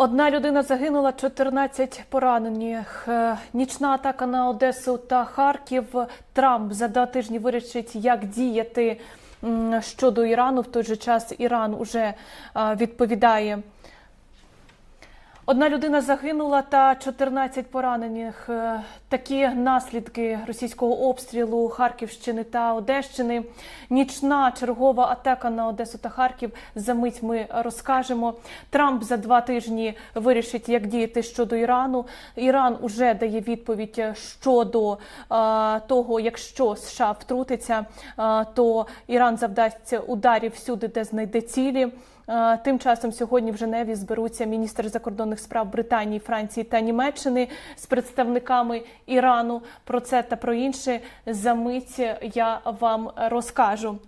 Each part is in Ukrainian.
Одна людина загинула, 14 поранених. Е, Нічна атака на Одесу та Харків. Трамп за два тижні вирішить, як діяти щодо Ірану. В той же час Іран уже е, відповідає. Одна людина загинула та 14 поранених. Е, Такі наслідки російського обстрілу Харківщини та Одещини. Нічна чергова атака на Одесу та Харків. За мить ми розкажемо. Трамп за два тижні вирішить, як діяти щодо Ірану. Іран уже дає відповідь щодо е, того, якщо США втрутиться, е, то Іран завдасть ударів всюди, де знайде цілі. Е, Тим часом сьогодні в Женеві зберуться міністри закордонних справ Британії, Франції та Німеччини з представниками Ірану. Про це та про інше за мить я вам розкажу.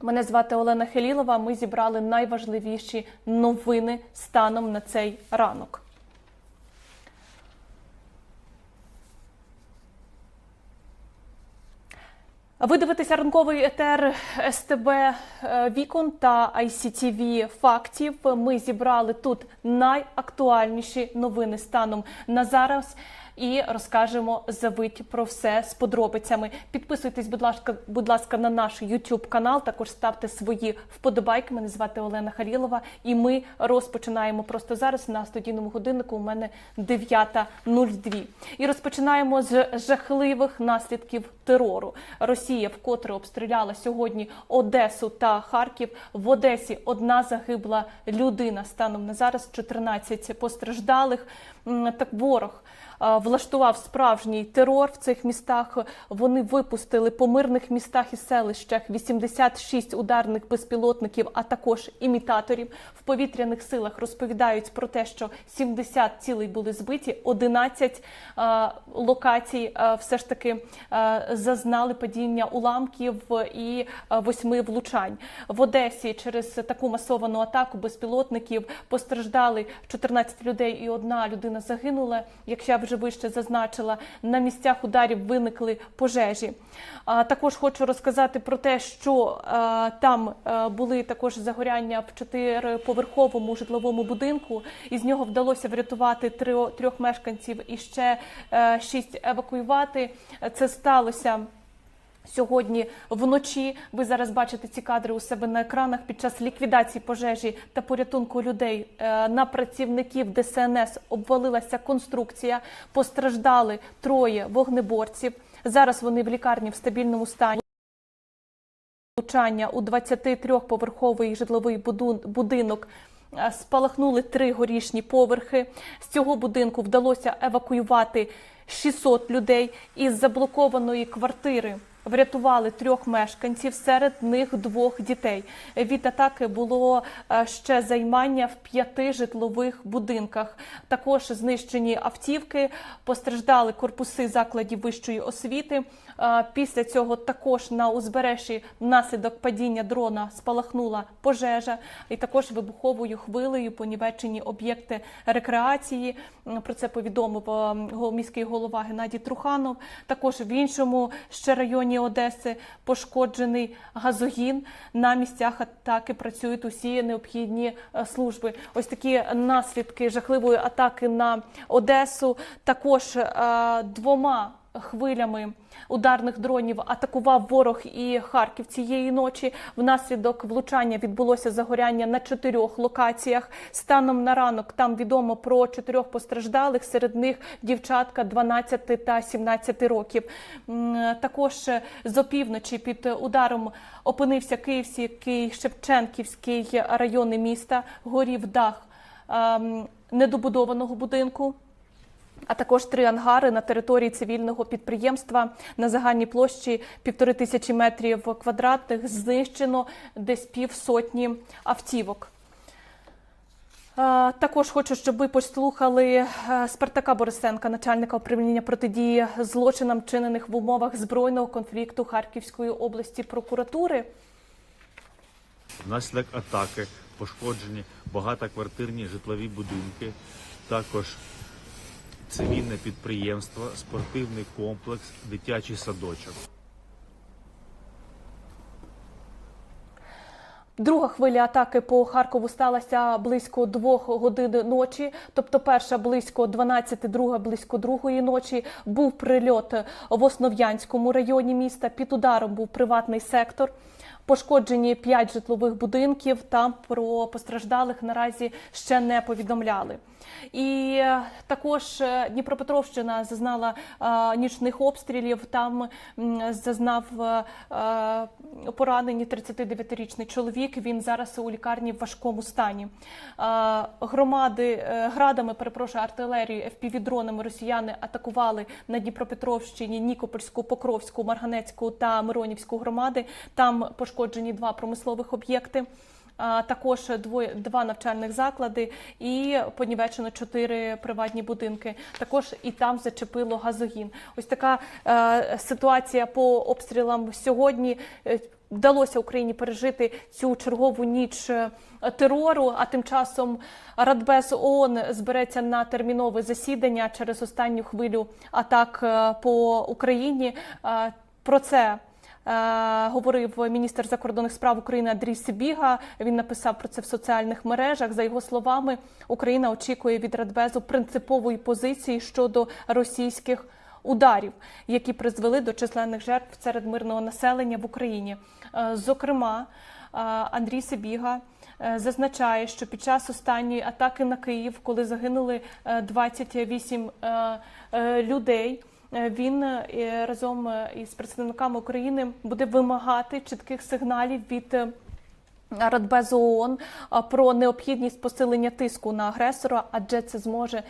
Мене звати Олена Хелілова. Ми зібрали найважливіші новини станом на цей ранок. Ви дивитеся ранковий етер СТБ е, Вікон та ICTV фактів. Ми зібрали тут найактуальніші новини станом на зараз. І розкажемо завить про все з подробицями. Підписуйтесь, будь ласка, будь ласка, на наш YouTube канал. Також ставте свої вподобайки. Мене звати Олена Халілова, і ми розпочинаємо просто зараз. На студійному годиннику у мене 9.02. І розпочинаємо з жахливих наслідків терору. Росія вкотре обстріляла сьогодні Одесу та Харків. В Одесі одна загибла людина. Станом на зараз 14 постраждалих. Так ворог влаштував справжній терор в цих містах. Вони випустили по мирних містах і селищах 86 ударних безпілотників, а також імітаторів. В повітряних силах розповідають про те, що 70 цілей були збиті, 11 е, локацій все ж таки зазнали падіння уламків і восьми влучань. В Одесі через таку масовану атаку безпілотників постраждали 14 людей і одна людина загинула. Якщо я вже вище зазначила, на місцях ударів виникли пожежі. А, Також хочу розказати про те, що там е, були також загоряння в чотириповерховому житловому будинку. Із нього вдалося врятувати трьох мешканців і ще е, шість евакуювати. Це сталося. Сьогодні вночі ви зараз бачите ці кадри у себе на екранах під час ліквідації пожежі та порятунку людей е, на працівників ДСНС обвалилася конструкція. Постраждали троє вогнеборців. Зараз вони в лікарні в стабільному стані. Влучання у 23-поверховий житловий будинок. Е, Спалахнули три горішні поверхи. З цього будинку вдалося евакуювати 600 людей із заблокованої квартири. Врятували трьох мешканців, серед них двох дітей. Від атаки було е, ще займання в п'яти житлових будинках. Також знищені автівки, постраждали корпуси закладів вищої освіти. Після цього також на узбережжі внаслідок падіння дрона спалахнула пожежа, і також вибуховою хвилею понівечені об'єкти рекреації. Про це повідомив міський голова Геннадій Труханов. Також в іншому ще районі Одеси пошкоджений газогін. На місцях атаки працюють усі необхідні е, служби. Ось такі наслідки жахливої атаки на Одесу. Також е, двома хвилями ударних дронів атакував ворог і Харків цієї ночі. Внаслідок влучання відбулося загоряння на чотирьох локаціях. Станом на ранок там відомо про чотирьох постраждалих. Серед них дівчатка 12 та 17 років. Також е, з опівночі під ударом опинився Київський Шевченківський райони міста. Горів дах ем, недобудованого будинку а також три ангари на території цивільного підприємства на загальній площі півтори тисячі метрів квадратних знищено десь півсотні автівок. Також хочу, щоб ви послухали е, Спартака Борисенка, начальника управління протидії злочинам, вчинених в умовах збройного конфлікту Харківської області прокуратури. Внаслідок атаки пошкоджені багатоквартирні житлові будинки, також цивільне підприємство, спортивний комплекс, дитячий садочок. Друга хвиля атаки по Харкову сталася близько двох годин ночі. Тобто, перша близько 12, друга близько другої ночі. Був прильот в Основ'янському районі міста. Під ударом був приватний сектор. Пошкоджені п'ять житлових будинків. Там про постраждалих наразі ще не повідомляли. І е, також е, Дніпропетровщина зазнала е, нічних обстрілів. Там зазнав поранені 39-річний чоловік. Він зараз у лікарні в важкому стані. Громади градами, перепрошую, артилерією, FPV-дронами росіяни атакували на Дніпропетровщині, Нікопольську, Покровську, Марганецьку та Миронівську громади. Там пошкоджені два промислових об'єкти. Також двоє два навчальних заклади і понівечено чотири приватні будинки. Також і там зачепило газогін. Ось така е, ситуація по обстрілам сьогодні. Е, Вдалося Україні пережити цю чергову ніч е, терору. А тим часом Радбез ООН збереться на термінове засідання через останню хвилю атак е, по Україні. Про це говорив міністр закордонних справ України Андрій Сибіга. Він написав про це в соціальних мережах. За його словами, Україна очікує від Радбезу принципової позиції щодо російських ударів, які призвели до численних жертв серед мирного населення в Україні. Е, Зокрема, е, Андрій Сибіга е, зазначає, що під час останньої атаки на Київ, коли загинули е, 28 е, е, людей. Е, Він е, разом е, із представниками України буде вимагати чітких сигналів від Радбезу ООН про необхідність посилення тиску на агресора, адже це зможе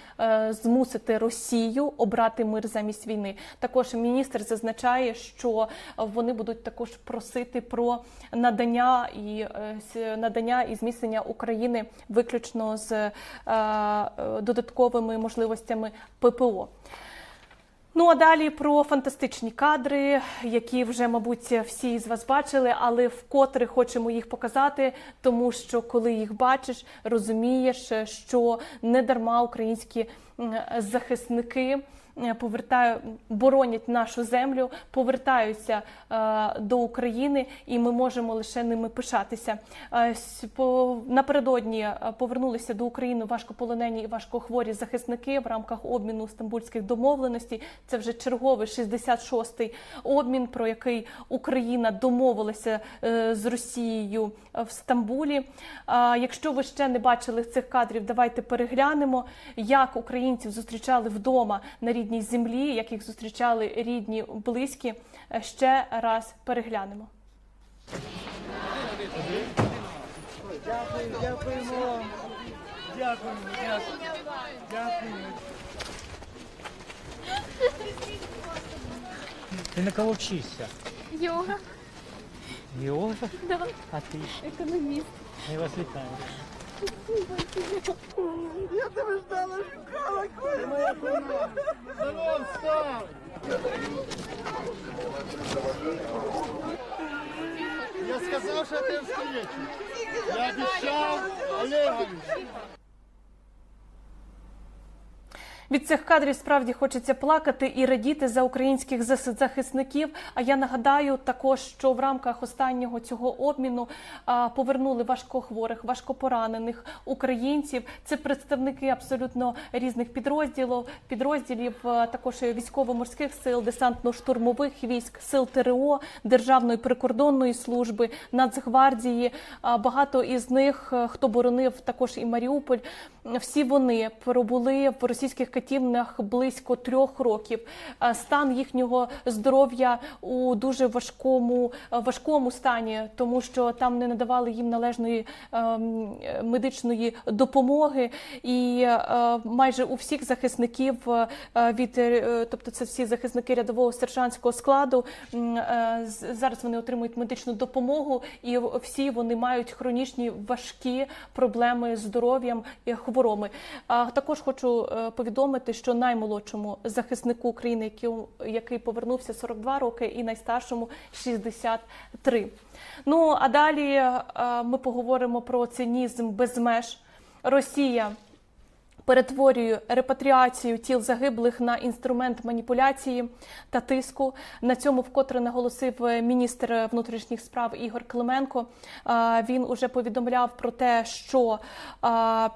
змусити Росію обрати мир замість війни. Також міністр зазначає, що вони будуть також просити про надання і надання і зміцнення України виключно з додатковими можливостями ППО. Ну а далі про фантастичні кадри, які вже, мабуть, всі з вас бачили, але вкотре хочемо їх показати, тому що коли їх бачиш, розумієш, що не дарма українські захисники повертають, боронять нашу землю, повертаються е, до України, і ми можемо лише ними пишатися. Е, по- Напередодні е, повернулися до України важкополонені і важкохворі захисники в рамках обміну стамбульських домовленостей. Це вже черговий 66-й обмін, про який Україна домовилася е, з Росією е, в Стамбулі. Якщо ви ще не бачили цих кадрів, давайте переглянемо, як українців зустрічали вдома на рідній землі, як їх зустрічали рідні, близькі. Е, Ще раз переглянемо. Дякуємо, дякуємо. Дякуємо, дякуємо. Ти на кого вчишся? Йога, Йога? да, А ти? економіст. Я вас вітаю. Я тебе сказал, что ты встречу. Я обіцяв Олеговичу. Від цих кадрів справді хочеться плакати і радіти за українських захисників. А я нагадаю також, що в рамках останнього цього обміну повернули важкохворих, важкопоранених українців. Це представники абсолютно різних підрозділів, підрозділів також військово-морських сил, десантно-штурмових військ, сил ТРО, Державної прикордонної служби, Нацгвардії. Багато із них, е, хто боронив також і Маріуполь, всі вони пробули в російських катівнях близько трьох років. Е, Стан їхнього здоров'я у дуже важкому, е, важкому стані, тому що там не надавали їм належної ем, медичної допомоги. І е, майже у всіх захисників від тобто це всі захисники рядового сержантського складу. Зараз вони отримують медичну допомогу, і всі вони мають хронічні важкі проблеми з здоров'ям і хвороми. Також хочу е, повідомити, що наймолодшому захиснику України, який, який повернувся 42 роки, і найстаршому 63. Ну а далі е, ми поговоримо про цинізм без меж. Росія перетворює репатріацію тіл загиблих на інструмент маніпуляції та тиску. На цьому вкотре наголосив е, міністр внутрішніх справ Ігор Клименко. Він уже повідомляв про те, що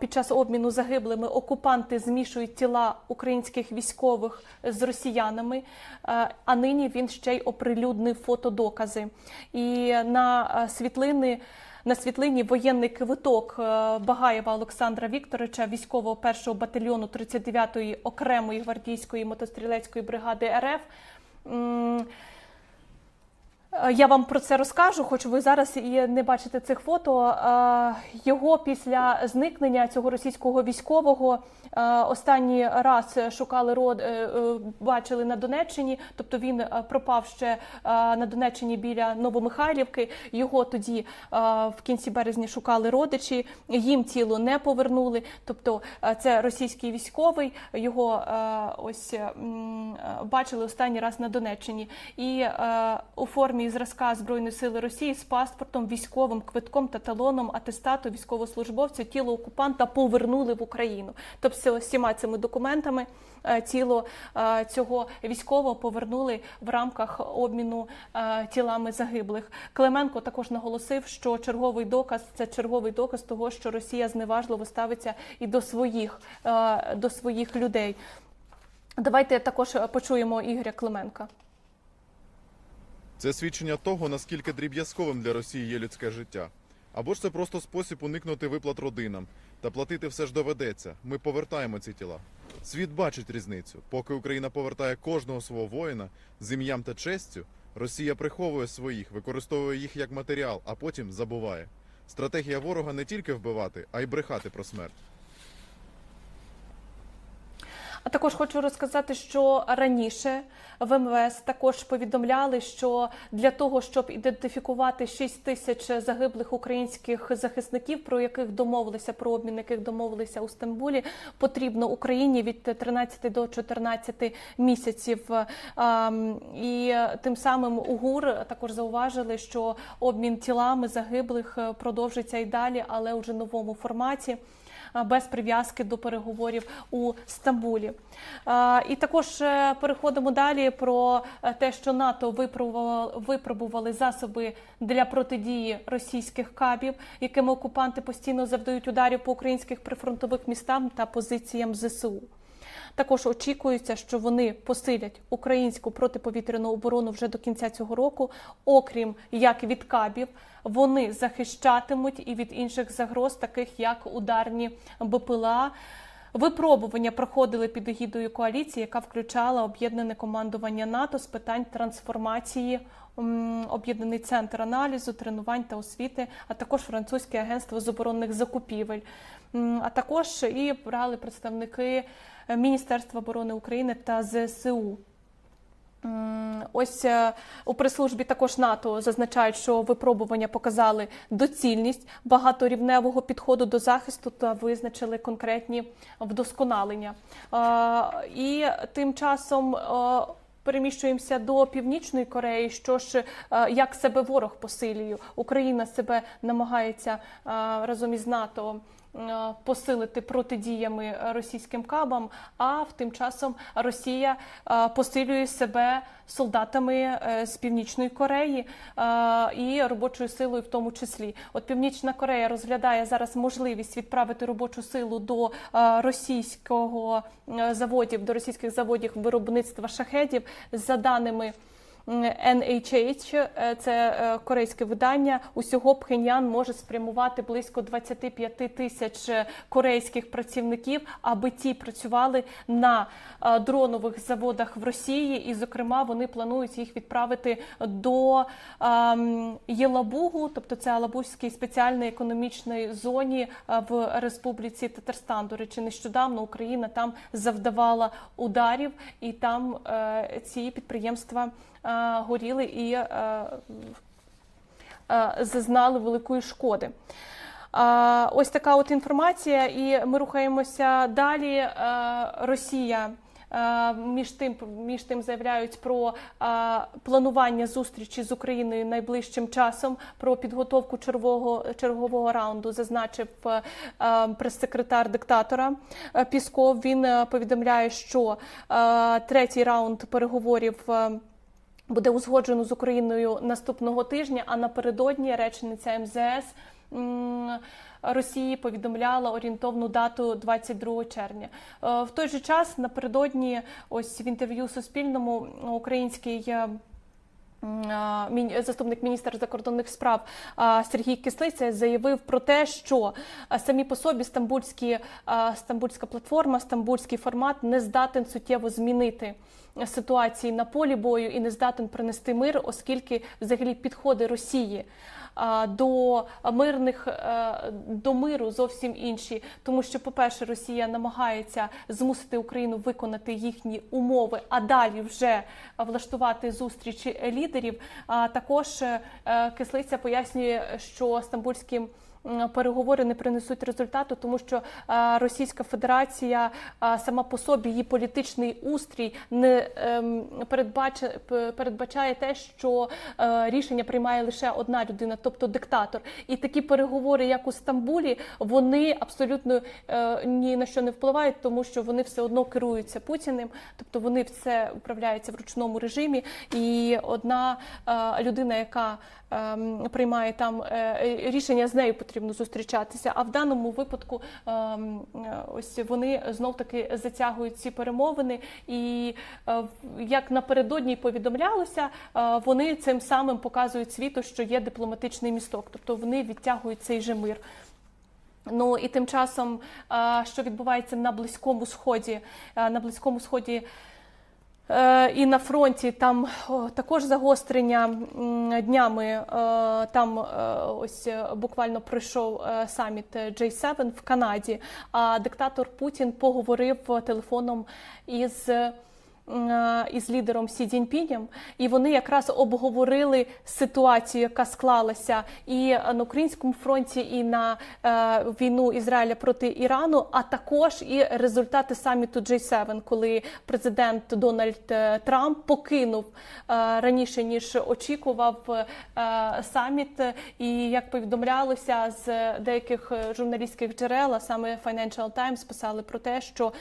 під час обміну загиблими окупанти змішують тіла українських військових з росіянами. А, А нині він ще й оприлюднив фотодокази. І на е, світлини. На світлині воєнний квиток е, Багаєва Олександра Вікторовича, військового першого батальйону 39-ї окремої гвардійської мотострілецької бригади РФ. Е, Я вам про це розкажу, хоч ви зараз і не бачите цих фото. Е, Його після зникнення цього російського військового е, останній раз шукали род, бачили на Донеччині. Тобто він пропав ще на Донеччині біля Новомихайлівки. Його тоді в кінці березня шукали родичі. Їм тіло не повернули. Тобто це російський військовий. Його ось бачили останній раз на Донеччині. І у формі зразка Збройної сили Росії з паспортом, військовим квитком та талоном атестату військовослужбовця тіло окупанта повернули в Україну. Тобто всіма цими документами е, тіло е, цього військового повернули в рамках обміну е, тілами загиблих. Клименко також наголосив, що черговий доказ це черговий доказ того, що Росія зневажливо ставиться і до своїх, до своїх людей. Давайте також почуємо Ігоря Клименка. Це свідчення того, наскільки дріб'язковим для Росії є людське життя. Або ж це просто спосіб уникнути виплат родинам та платити все ж доведеться. Ми повертаємо ці тіла. Світ бачить різницю. Поки Україна повертає кожного свого воїна з ім'ям та честю, Росія приховує своїх, використовує їх як матеріал, а потім забуває. Стратегія ворога не тільки вбивати, а й брехати про смерть. А також хочу розказати, що раніше в МВС також повідомляли, що для того, щоб ідентифікувати 6 тисяч загиблих українських захисників, про яких домовилися про обмін, яких домовилися у Стамбулі, потрібно Україні від 13 до 14 місяців. І тим самим УГУР також зауважили, що обмін тілами загиблих е, продовжиться і далі, але уже новому форматі без прив'язки до переговорів у Стамбулі. І також е, переходимо далі про е, те, що НАТО випробували випробували засоби для протидії російських кабів, якими окупанти постійно завдають ударів по українських прифронтових містам та позиціям ЗСУ. Також очікується, що вони посилять українську протиповітряну оборону вже до кінця цього року. Окрім як від кабів, вони захищатимуть і від інших загроз, таких як ударні БПЛА. Випробування проходили під егідою коаліції, яка включала об'єднане командування НАТО з питань трансформації, об'єднаний центр аналізу, тренувань та освіти, а також французьке агентство з оборонних закупівель. А також і брали представники Міністерства оборони України та ЗСУ. Ось е, у прес-службі також НАТО зазначають, що випробування показали доцільність багаторівневого підходу до захисту та визначили конкретні вдосконалення. Е, І тим часом. е, Переміщуємося до північної Кореї. Що ж, як себе ворог посилює? Україна себе намагається разом із НАТО посилити протидіями російським кабам. А в тим часом Росія е, посилює себе солдатами е, з північної Кореї е, і робочою силою, в тому числі. От Північна Корея розглядає зараз можливість відправити робочу силу до е, російського е, заводів, до російських заводів виробництва шахедів за даними. NHH, е, це е, корейське видання. Усього Пхеньян може спрямувати близько 25 тисяч е, корейських працівників, аби ті працювали на дронових заводах в Росії. І, зокрема, вони планують їх відправити до ем, Єлабугу, тобто це Алабузькій спеціальній економічній зоні в Республіці Татарстан. До речі, нещодавно Україна там завдавала ударів, і там ці підприємства горіли і е, е, зазнали великої шкоди. Ось така от інформація, і ми рухаємося далі. Е, Росія Е, Між тим, між тим заявляють про е, планування зустрічі з Україною найближчим часом, про підготовку чергового, чергового раунду, зазначив е, е, прес-секретар диктатора е, Пісков. Він е, повідомляє, що е, третій раунд переговорів. Е, буде узгоджено з Україною наступного тижня. А напередодні речниця МЗС Росії повідомляла орієнтовну дату 22 червня. Е, В той же час напередодні, ось в інтерв'ю Суспільному, український. Заступник міністра закордонних справ Сергій Кислиця заявив про те, що самі по собі стамбульські стамбульська платформа, стамбульський формат не здатен суттєво змінити ситуації на полі бою і не здатен принести мир, оскільки взагалі підходи Росії до мирних е, до миру зовсім інші, тому що, по-перше, Росія намагається змусити Україну виконати їхні умови, а далі вже влаштувати зустрічі лідерів. А також е, кислиця пояснює, що стамбульські м, переговори не принесуть результату, тому що е, Російська Федерація е, сама по собі її політичний устрій не ем, передбачає, передбачає те, що е, рішення приймає лише одна людина, тобто диктатор. І такі переговори, як у Стамбулі, вони абсолютно ні на що не впливають, тому що вони все одно керуються Путіним, тобто вони все управляються в ручному режимі. І одна людина, яка ем, приймає там рішення, з нею потрібно зустрічатися. А в даному випадку ем, е, ось вони знов таки затягують ці перемовини, і е, як напередодні повідомлялося, е, вони цим самим показують світу, що є дипломатичний місток, тобто вони відтягують цей же мир. Ну і тим часом, що відбувається на близькому сході, на близькому сході. Е, І на фронті там також загострення днями. е, Там е, ось буквально пройшов саміт J7 в Канаді. А диктатор Путін поговорив телефоном із. Е, Із лідером Сі Цзіньпінем, і вони якраз обговорили ситуацію, яка склалася і на українському фронті, і на е, війну Ізраїля проти Ірану, а також і результати саміту J7, коли президент Дональд е, Трамп покинув раніше ніж очікував саміт. І як повідомлялося з деяких журналістських джерел, а саме Financial Times писали про те, що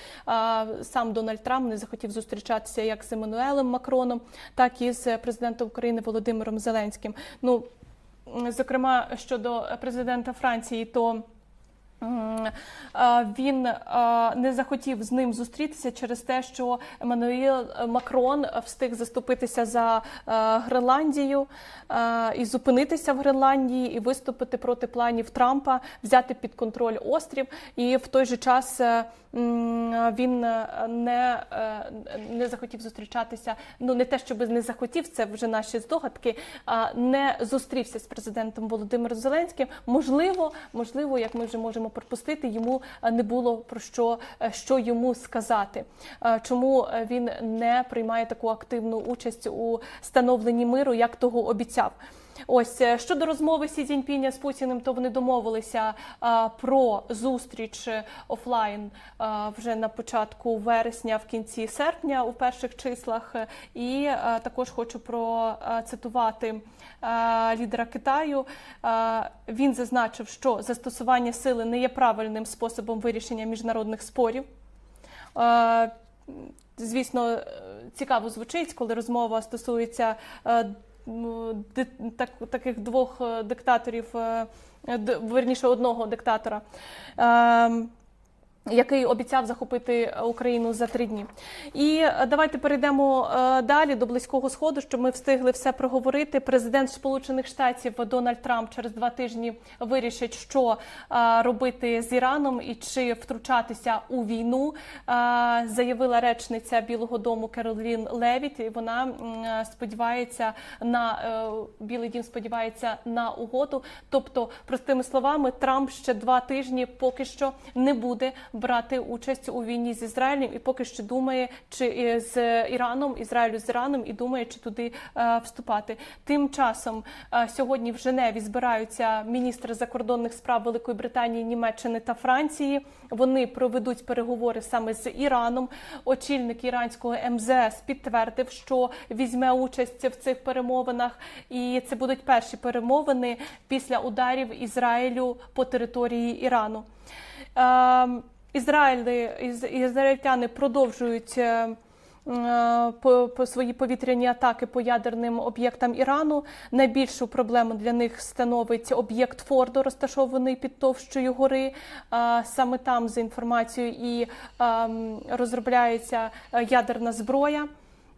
сам Дональд Трамп не захотів зустрічатися як з Еммануелем Макроном, так і з президентом України Володимиром Зеленським. Ну зокрема щодо президента Франції, то Він не захотів з ним зустрітися через те, що Еммануїл Макрон встиг заступитися за Гренландію і зупинитися в Гренландії і виступити проти планів Трампа, взяти під контроль острів. І в той же час е, він е, не, е, не захотів зустрічатися. Ну не те, щоб не захотів, це вже наші здогадки. Не зустрівся з президентом Володимиром Зеленським. Можливо, можливо, як ми вже можемо пропустити, йому е, не було про що, що йому сказати. Чому він не приймає таку активну участь у становленні миру, як того обіцяв? Ось е, щодо розмови Сі Цзіньпіня з Путіним, то вони домовилися а, про зустріч е, офлайн а, вже на початку вересня, в кінці серпня, у перших числах. Е, І а, також хочу процитувати а, лідера Китаю. А, Він зазначив, що застосування сили не є правильним способом вирішення міжнародних спорів. Е, Звісно, цікаво звучить, коли розмова стосується так, таких двох е, диктаторів, е, верніше одного диктатора. Який обіцяв захопити Україну за три дні. І е, давайте перейдемо е, далі до близького сходу, щоб ми встигли все проговорити. Президент Сполучених Штатів Дональд Трамп через два тижні вирішить, що е, робити з Іраном і чи втручатися у війну. Е, Заявила речниця Білого Дому Керолін Левіт. І вона е, сподівається на е, Білий Дім сподівається на угоду. Тобто, простими словами, Трамп ще два тижні поки що не буде брати участь у війні з Ізраїлем, і поки що думає, чи е, з Іраном, Ізраїлю з Іраном, і думає, чи туди е, вступати. Тим часом е, сьогодні в Женеві збираються міністри закордонних справ Великої Британії, Німеччини та Франції. Вони проведуть переговори саме з Іраном. Очільник іранського МЗС підтвердив, що візьме участь в цих перемовинах, і це будуть перші перемовини після ударів Ізраїлю по території Ірану. Ізраїль, із- ізраїльтяни продовжують. е, е, По, по свої повітряні атаки по ядерним об'єктам Ірану найбільшу проблему для них становить об'єкт Фордо, розташований під товщою гори. А, Саме там за інформацією і ем, розробляється е, ядерна зброя.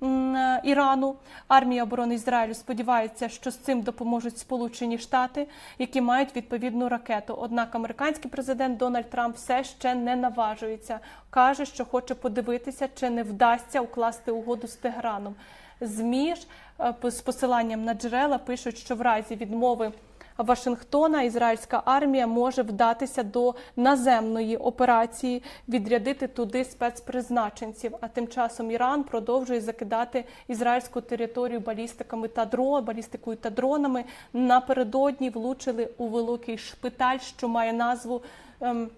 Е, Ірану. Армія оборони Ізраїлю сподівається, що з цим допоможуть Сполучені Штати, які мають відповідну ракету. Однак американський президент Дональд Трамп все ще не наважується. каже, що хоче подивитися, чи не вдасться укласти угоду з Теграном. ЗМІ ж е, з посиланням на джерела пишуть, що в разі відмови. Вашингтона ізраїльська армія може вдатися до наземної операції, відрядити туди спецпризначенців. А тим часом Іран продовжує закидати ізраїльську територію балістиками та дро, балістикою та дронами. Напередодні влучили у великий шпиталь, що має назву. ем,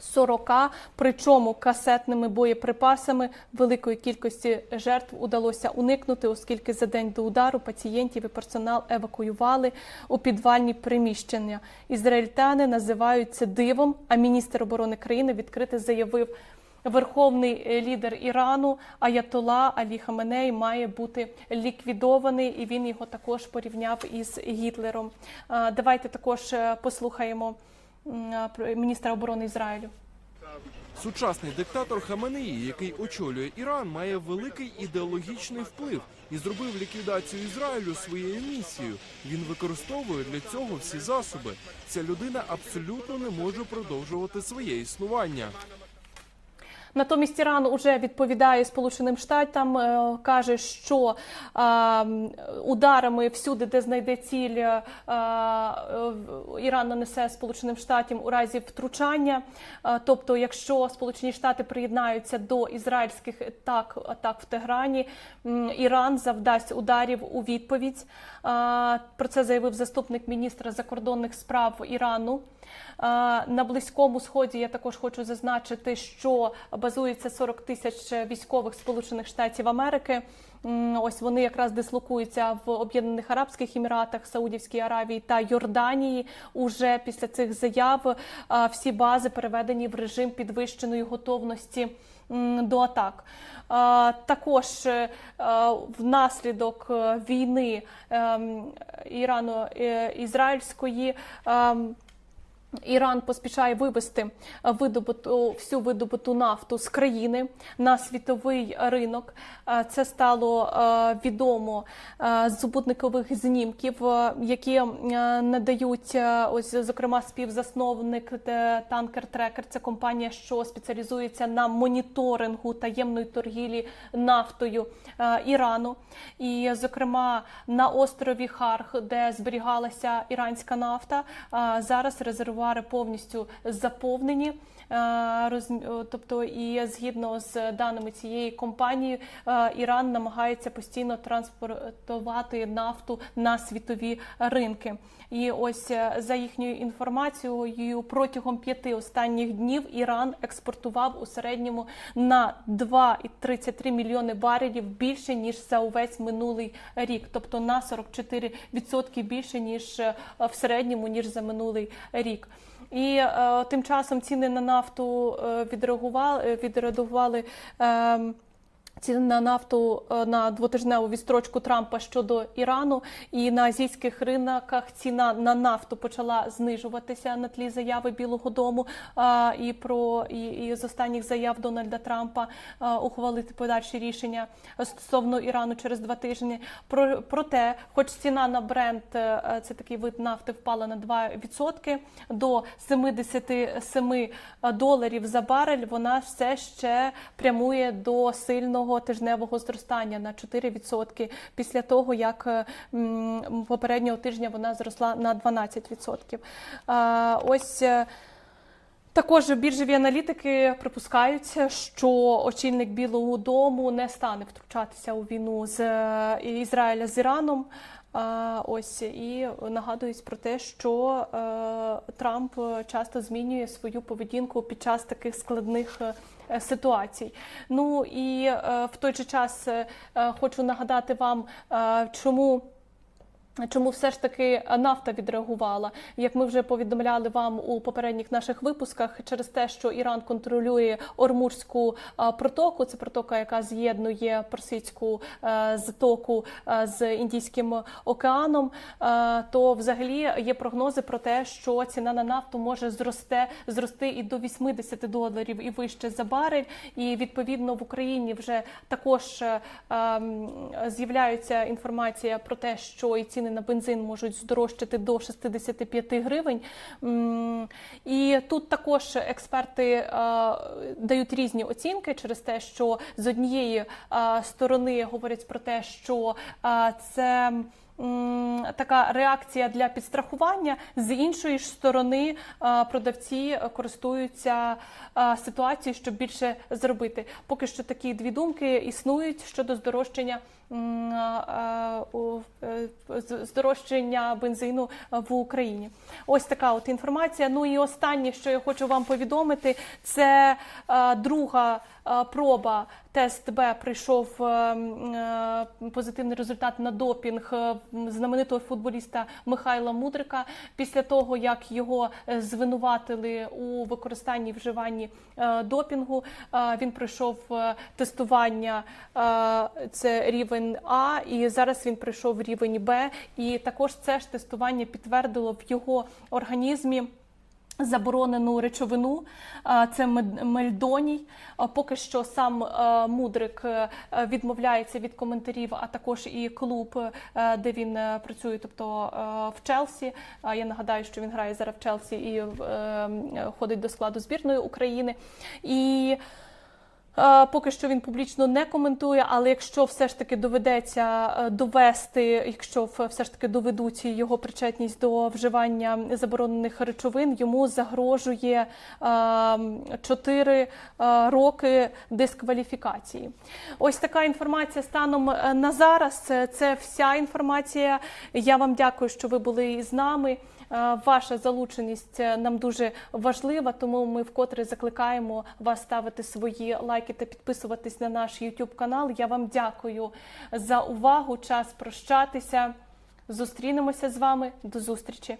40, причому касетними боєприпасами великої кількості жертв удалося уникнути, оскільки за день до удару пацієнтів і персонал евакуювали у підвальні приміщення. Ізраїльтяни називають це дивом. А міністр оборони країни відкрито заявив. Верховний лідер Ірану Аятола Алі Хаменей має бути ліквідований, і він його також порівняв із Гітлером. Давайте також е, послухаємо міністра оборони Ізраїлю. Сучасний диктатор Хаменеї, який очолює Іран, має великий ідеологічний вплив і зробив ліквідацію Ізраїлю своєю місією. Він використовує для цього всі засоби. Ця людина абсолютно не може продовжувати своє існування. Натомість Іран уже відповідає Сполученим Штатам, е, каже, що ударами всюди, де знайде ціль, е, е, Іран нанесе Сполученим Штатам у разі втручання. Тобто, якщо Сполучені Штати приєднаються до ізраїльських атак, атак в Теграні, Іран завдасть ударів у відповідь. Про це заявив заступник міністра закордонних справ Ірану. На близькому сході я також хочу зазначити, що базується 40 тисяч військових Сполучених Штатів Америки. Ось вони якраз дислокуються в Об'єднаних Арабських Еміратах, Саудівській Аравії та Йорданії. Уже після цих заяв е, всі бази переведені в режим підвищеної готовності до атак. Е, Також е, внаслідок війни ем, Ірано-ізраїльської. Іран поспішає вивести видобуту всю видобуту нафту з країни на світовий ринок. Е, Це стало е, відомо е, з супутникових знімків, е, які е, надають е, ось зокрема співзасновник е, танкер Трекер. Це компанія, що спеціалізується на моніторингу таємної торгівлі нафтою е, Ірану. І, зокрема, на острові Харх, де зберігалася іранська нафта, е, зараз резервуари повністю заповнені. Е, Тобто, і згідно з даними цієї компанії, е, Іран намагається постійно транспортувати нафту на світові ринки. І ось е, за їхньою інформацією, протягом п'яти останніх днів Іран експортував у середньому на 2,33 мільйони барелів більше ніж за увесь минулий рік, тобто на 44% більше ніж е, в середньому ніж за минулий рік. І е, тим часом ціни на нафту е, відреагували, відреагували. Е, Ціни на нафту е, на двотижневу відстрочку Трампа щодо Ірану, і на азійських ринках ціна на нафту почала знижуватися на тлі заяви Білого Дому а, і про і, і з останніх заяв Дональда Трампа а, ухвалити подальші рішення стосовно Ірану через два тижні. Про проте, хоч ціна на бренд е, це такий вид нафти впала на 2% до 77 доларів за барель, вона все ще прямує до сильного тижневого зростання на 4% після того, як е, попереднього тижня вона зросла на 12%. Ось. е, Також біржеві аналітики припускаються, що очільник Білого Дому не стане втручатися у війну з е, Ізраїля з Іраном. Ось і нагадують про те, що Трамп часто змінює свою поведінку під час таких складних ситуацій. Ну і е, в той же час е, е, хочу нагадати вам, е, чому. Чому все ж таки нафта відреагувала? Як ми вже повідомляли вам у попередніх наших випусках, через те, що Іран контролює Ормурську протоку, це протока, яка з'єднує Персидську е, затоку е, з Індійським океаном, е, то взагалі є прогнози про те, що ціна на нафту може зросте зрости і до 80 доларів і вище за барель. І відповідно в Україні вже також ем, з'являється інформація про те, що і ціни на бензин можуть здорожчати до 65 гривень. І тут також експерти е, дають різні оцінки через те, що з однієї е, сторони говорять про те, що е, це. Така реакція для підстрахування з іншої ж сторони продавці користуються ситуацією, щоб більше зробити. Поки що такі дві думки існують щодо здорожчання здорожчання бензину в Україні. Ось така от інформація. Ну і останнє, що я хочу вам повідомити, це е, друга е, проба. Тест Б прийшов е, м, е, позитивний результат на допінг е, знаменитого футболіста Михайла Мудрика після того, як його е, звинуватили у використанні і вживанні е, допінгу. е, Він пройшов е, тестування, е, це рівень А, і зараз він пройшов рівень Б. І також це ж тестування підтвердило в його організмі. Заборонену речовину це мельдоній. Поки що сам е, мудрик е, відмовляється від коментарів, а також і клуб, е, де він працює, тобто в Челсі. Я нагадаю, що він грає зараз в Челсі і ходить до складу збірної України. І Поки що він публічно не коментує, але якщо все ж таки доведеться е, довести, якщо все ж таки доведуть його причетність до вживання заборонених речовин, йому загрожує 4 роки дискваліфікації. Ось така інформація станом е, на зараз. Це вся інформація. Я вам дякую, що ви були з нами. Е, Ваша залученість е, нам дуже важлива, тому ми вкотре закликаємо вас ставити свої лайки та підписуватись на наш YouTube канал. Я вам дякую за увагу. Час прощатися. Зустрінемося з вами. До зустрічі.